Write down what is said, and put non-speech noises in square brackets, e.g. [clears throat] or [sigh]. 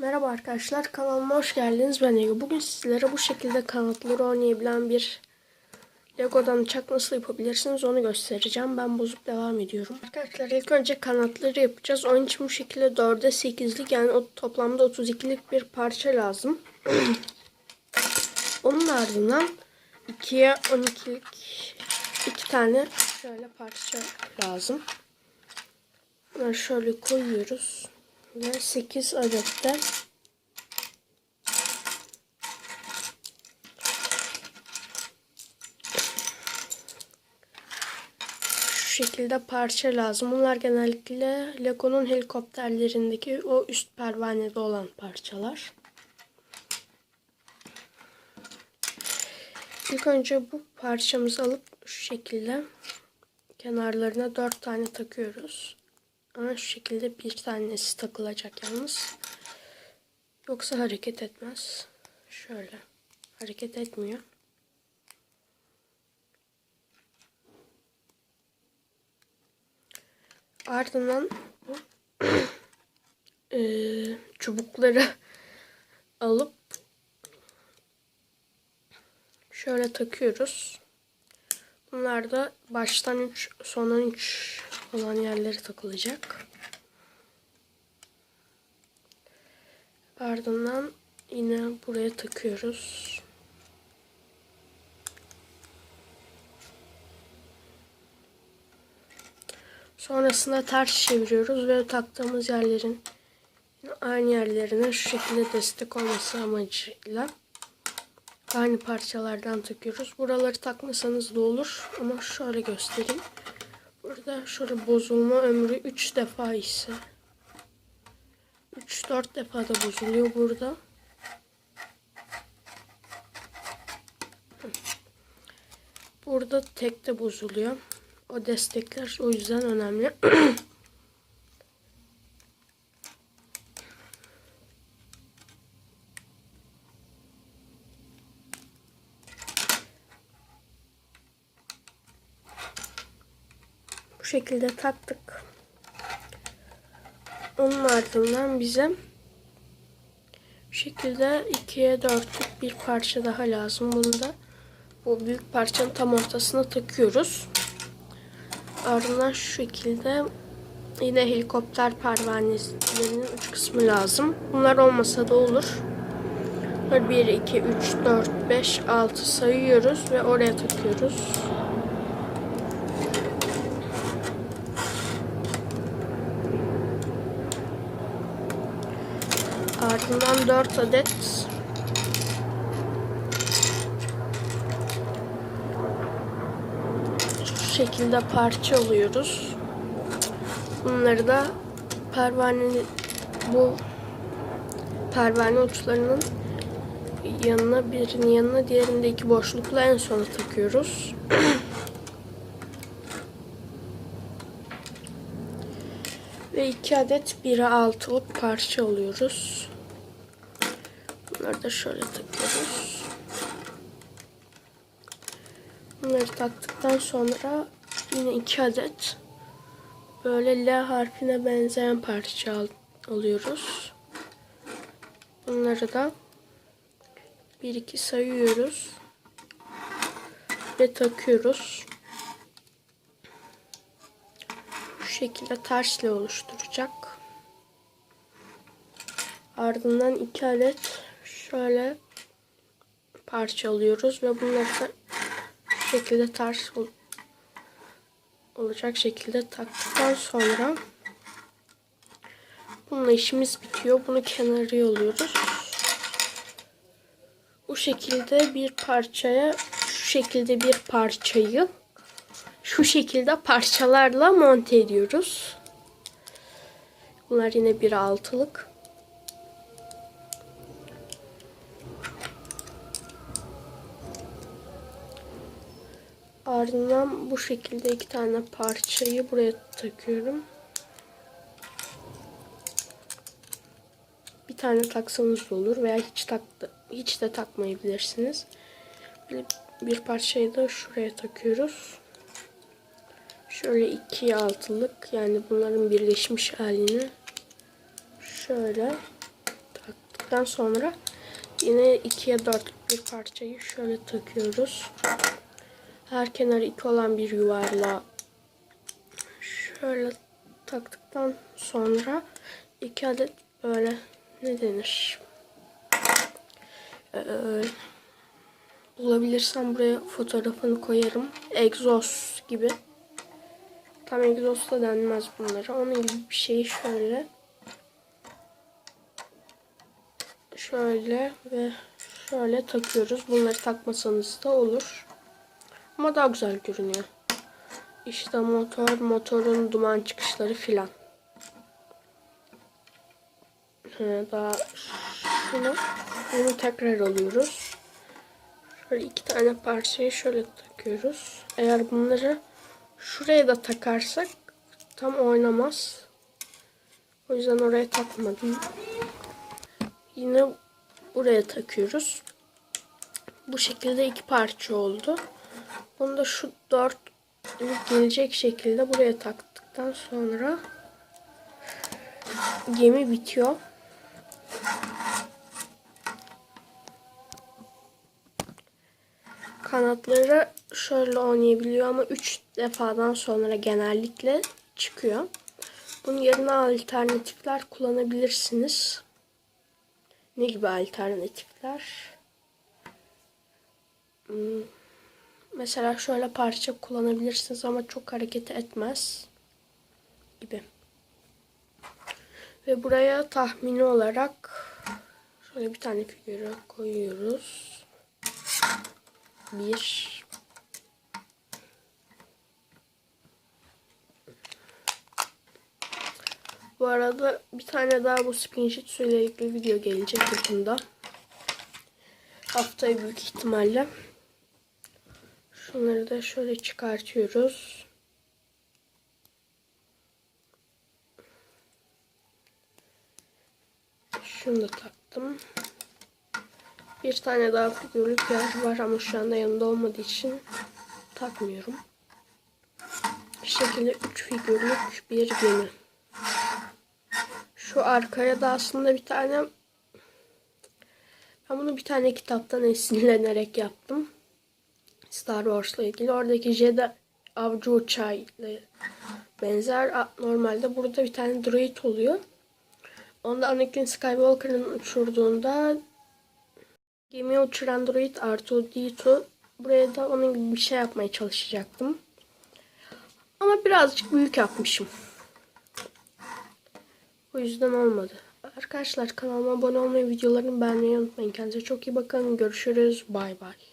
Merhaba arkadaşlar kanalıma hoş geldiniz. Ben Ege. Bugün sizlere bu şekilde kanatları oynayabilen bir Lego'dan uçak nasıl yapabilirsiniz onu göstereceğim. Ben bozup devam ediyorum. Arkadaşlar ilk önce kanatları yapacağız. Onun için bu şekilde 4'e 8'lik yani toplamda 32'lik bir parça lazım. [clears throat] Onun ardından 2'ye 12'lik iki tane şöyle parça lazım. Bunları şöyle koyuyoruz. Ve 8 adet de şu şekilde parça lazım. Bunlar genellikle Lego'nun helikopterlerindeki o üst pervanede olan parçalar. İlk önce bu parçamızı alıp şu şekilde kenarlarına 4 tane takıyoruz. Ama şu şekilde bir tanesi takılacak yalnız. Yoksa hareket etmez. Şöyle. Hareket etmiyor. Ardından bu eee, [clears throat] çubukları [laughs] alıp şöyle takıyoruz. Bunlar da baştan 3, sondan 3 olan yerleri takılacak. Ardından yine buraya takıyoruz. Sonrasında ters çeviriyoruz ve taktığımız yerlerin aynı yerlerine şu şekilde destek olması amacıyla aynı parçalardan takıyoruz. Buraları takmasanız da olur ama şöyle göstereyim. Şöyle bozulma ömrü 3 defa ise 3-4 defa da bozuluyor burada. Burada tek de bozuluyor. O destekler o yüzden önemli. [clears throat] şekilde taktık. Onun ardından bize bu şekilde 2'ye 4'lük bir parça daha lazım. Bunu da bu büyük parçanın tam ortasına takıyoruz. Ardından şu şekilde yine helikopter pervanelerinin uç kısmı lazım. Bunlar olmasa da olur. 1, 2, 3, 4, 5, 6 sayıyoruz ve oraya takıyoruz. Ardından 4 adet şu şekilde parça alıyoruz. Bunları da pervane bu pervane uçlarının yanına birinin yanına diğerinde iki boşlukla en sona takıyoruz. [clears throat] Ve iki adet 1'e 6'lık parça alıyoruz. Bunları da şöyle takıyoruz. Bunları taktıktan sonra yine iki adet böyle L harfine benzeyen parça al alıyoruz. Bunları da 1-2 sayıyoruz ve takıyoruz. Şu şekilde tersle oluşturacak. Ardından iki adet şöyle parça alıyoruz ve bunları da şu şekilde ters ol olacak şekilde taktıktan sonra bununla işimiz bitiyor. Bunu kenara yolluyoruz. Bu şekilde bir parçaya şu şekilde bir parçayı şu şekilde parçalarla monte ediyoruz. Bunlar yine bir altılık. Ardından bu şekilde iki tane parçayı buraya takıyorum. Bir tane taksanız da olur veya hiç tak hiç de takmayabilirsiniz. Bir parçayı da şuraya takıyoruz. Şöyle iki altılık yani bunların birleşmiş halini şöyle tak taktıktan sonra yine ikiye dört bir parçayı şöyle takıyoruz. Her kenarı iki olan bir yuvarlağa şöyle taktıktan sonra iki adet böyle ne denir? Ee, bulabilirsem buraya fotoğrafını koyarım. Egzoz gibi. Tam egzoz da denmez bunlara. Onun gibi bir şeyi şöyle şöyle ve şöyle takıyoruz. Bunları takmasanız da olur. Ama daha güzel görünüyor. İşte motor, motorun duman çıkışları filan. Daha şunu, bunu tekrar alıyoruz. Şöyle iki tane parçayı şöyle takıyoruz. Eğer bunları şuraya da takarsak tam oynamaz. O yüzden oraya takmadım. Yine buraya takıyoruz. Bu şekilde iki parça oldu. Bunu da şu dört gelecek şekilde buraya taktıktan sonra gemi bitiyor. Kanatları şöyle oynayabiliyor ama 3 defadan sonra genellikle çıkıyor. Bunun yerine alternatifler kullanabilirsiniz. Ne gibi alternatifler? Hmm, Mesela şöyle parça kullanabilirsiniz ama çok hareket etmez gibi. Ve buraya tahmini olarak şöyle bir tane figürü koyuyoruz. Bir Bu arada bir tane daha bu Spinjitsu ile ilgili video gelecek yakında. Haftaya büyük ihtimalle. Şunları da şöyle çıkartıyoruz. Şunu da taktım. Bir tane daha figürlük yer var ama şu anda yanında olmadığı için takmıyorum. Bu şekilde 3 figürlük bir gemi. Şu arkaya da aslında bir tane ben bunu bir tane kitaptan esinlenerek yaptım. Star Wars'la ilgili. Oradaki Jedi avcı uçağıyla benzer. Normalde burada bir tane droid oluyor. Onda Anakin Skywalker'ın uçurduğunda gemiyi uçuran droid R2-D2 buraya da onun gibi bir şey yapmaya çalışacaktım. Ama birazcık büyük yapmışım. O yüzden olmadı. Arkadaşlar kanalıma abone olmayı, videolarımı beğenmeyi unutmayın. Kendinize çok iyi bakın. Görüşürüz. Bay bay.